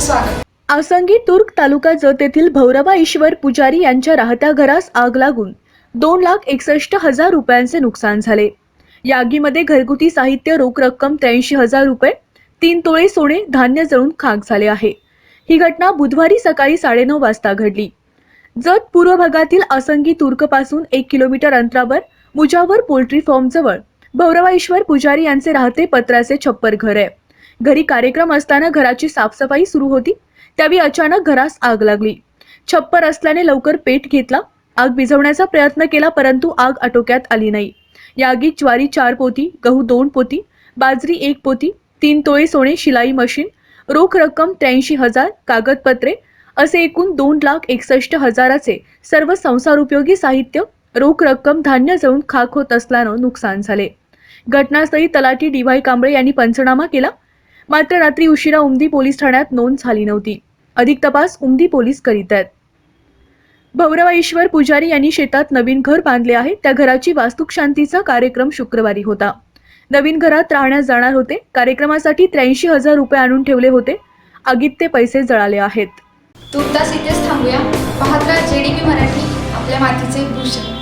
स्वागत. आसंगी तुर्क तालुका जत येथील भौरवा ईश्वर पुजारी यांच्या राहत्या घरास आग लागून दोन लाख एकसष्ट हजार रुपयांचे नुकसान झाले. या आगीमध्ये घरगुती साहित्य रोख रक्कम त्र्याऐंशी हजार रुपये तीन तोळे सोने धान्य जळून खाक झाले आहे. ही घटना बुधवारी सकाळी साडेनऊ वाजता घडली. जत पूर्व भागातील आसंगी तुर्कपासून एक किलोमीटर अंतरावर मुजावर पोल्ट्री फार्मजवळ भौरवा ईश्वर पुजारी यांचे राहते पत्र्याचे छप्पर घर आहे. घरी कार्यक्रम असताना घराची साफसफाई सुरू होती. त्यावेळी अचानक घरास आग लागली. छप्पर असल्याने लवकर पेट घेतला. आग विझवण्याचा प्रयत्न केला परंतु आग आटोक्यात आली नाही. या आगीत ज्वारी चार पोती गहू दोन पोती बाजरी एक पोती तीन तोळे सोने शिलाई मशीन रोख रक्कम त्र्याऐंशी हजार कागदपत्रे असे एकूण दोन लाख एकसष्ट हजाराचे सर्व संसारोपयोगी साहित्य रोख रक्कम धान्य जळून खाक होत असल्यानं नुकसान झाले. घटनास्थळी तलाठी डीवाय कांबळे यांनी पंचनामा केला. मात्र रात्री उशिरा उमदी पोलीस ठाण्यात नोंद झाली नव्हती. अधिक तपास उमदी पोलीस करीत आहेत. भौरवाईश्वर पुजारी यांनी शेतात नवीन घर बांधले आहे. त्या घराची वास्तुकशांतीचा कार्यक्रम शुक्रवारी होता. नवीन घरात राहण्यास जाणार होते. कार्यक्रमासाठी त्र्याऐंशी हजार रुपये आणून ठेवले होते. आगीत ते पैसे जळाले आहेत. तुर्तास इथेच थांबूया. पाहत राहा जेडीपी मराठी आपल्या मातीचे भूषण